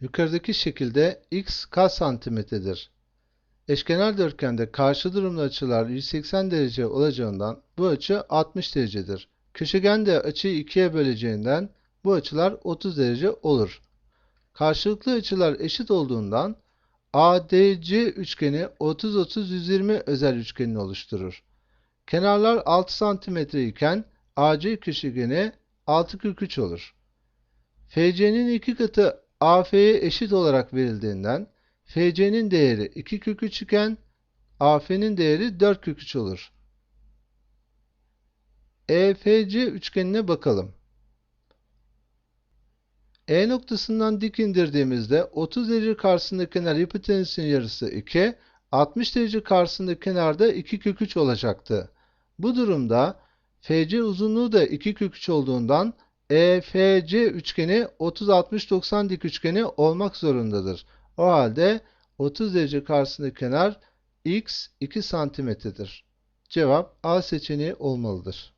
Yukarıdaki şekilde x kaç santimetredir? Eşkenar dörtgende karşı durumlu açılar 180 derece olacağından bu açı 60 derecedir. Köşegen de açıyı ikiye böleceğinden bu açılar 30 derece olur. Karşılıklı açılar eşit olduğundan ADC üçgeni 30-30-120 özel üçgenini oluşturur. Kenarlar 6 cm iken AC köşegeni 6 kök 3 olur. FC'nin iki katı AF'ye eşit olarak verildiğinden FC'nin değeri 2 kök 3 iken AF'nin değeri 4 kök 3 olur. EFC üçgenine bakalım. E noktasından dik indirdiğimizde 30 derece karşısındaki kenar hipotenüsün yarısı 2, 60 derece karşısındaki kenarda 2 kök 3 olacaktı. Bu durumda FC uzunluğu da 2 kök 3 olduğundan EFC üçgeni 30-60-90 dik üçgeni olmak zorundadır. O halde 30 derece karşısındaki kenar x 2 santimetredir. Cevap A seçeneği olmalıdır.